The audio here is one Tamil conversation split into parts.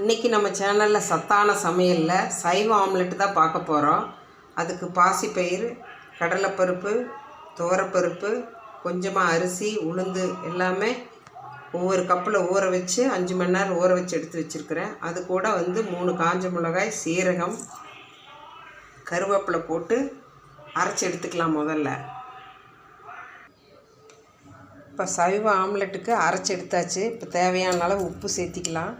இன்றைக்கி நம்ம சேனலில் சத்தான சமையலில் சைவ ஆம்லெட் தான் பார்க்க போகிறோம் அதுக்கு பாசிப்பயிறு கடலைப்பருப்பு துவரப்பருப்பு கொஞ்சமாக அரிசி உளுந்து எல்லாமே ஒவ்வொரு கப்பில் ஊற வச்சு அஞ்சு மணி நேரம் ஊற வச்சு எடுத்து வச்சுருக்கிறேன். அது கூட வந்து மூணு காஞ்ச மிளகாய் சீரகம் கருவேப்பிலை போட்டு அரைச்சி எடுத்துக்கலாம் முதல்ல. இப்போ சைவ ஆம்லெட்டுக்கு அரைச்சி எடுத்தாச்சு. இப்போ தேவையான அளவு உப்பு சேர்த்திக்கலாம்.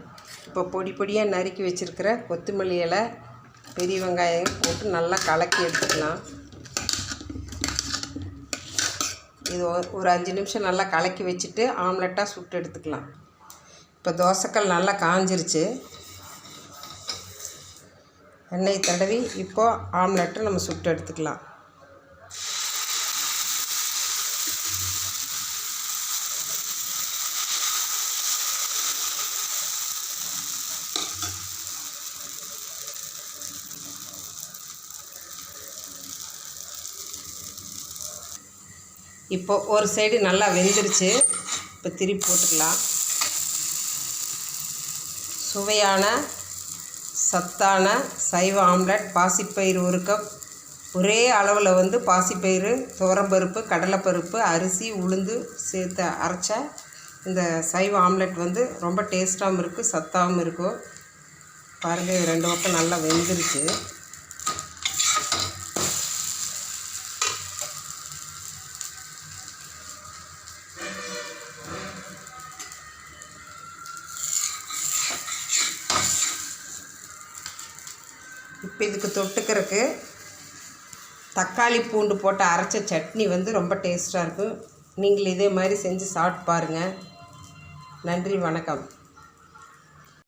இப்போ பொடி பொடியாக நறுக்கி வச்சுருக்கிற கொத்தமல்லி இலை பெரிய வெங்காயம் போட்டு நல்லா கலக்கி எடுத்துக்கலாம். இது ஒரு- அஞ்சு நிமிஷம் நல்லா கலக்கி வச்சுட்டு ஆம்லெட்டாக சுட்டு எடுத்துக்கலாம். இப்போ தோசைக்கல் நல்லா காஞ்சிருச்சு. எண்ணெய் தடவி இப்போது ஆம்லெட்டை நம்ம சுட்டு எடுத்துக்கலாம். இப்போ ஒரு சைடு நல்லா வெந்துருச்சு. இப்போ திருப்பி போட்டுக்கலாம். சுவையான சத்தான சைவ ஆம்லெட் பாசிப்பயிறு ஒரு கப். ஒரே அளவில் வந்து பாசிப்பயிறு துவரம்பருப்பு கடலைப்பருப்பு அரிசி உளுந்து சேர்த்து அரைச்ச இந்த சைவ ஆம்லெட் வந்து ரொம்ப டேஸ்ட்டாகவும் இருக்குது சத்தாகவும் இருக்கும் பாருங்கள் ரெண்டு பக்கம் நல்லா வெந்துருச்சு. இப்போ இதுக்கு தொட்டுக்கிறதுக்கு தக்காளி பூண்டு போட்டு அரைச்ச சட்னி வந்து ரொம்ப டேஸ்ட்டாக இருக்கும். நீங்கள் இதே மாதிரி செஞ்சு சாப்பிட்டு பாருங்கள் நன்றி வணக்கம்.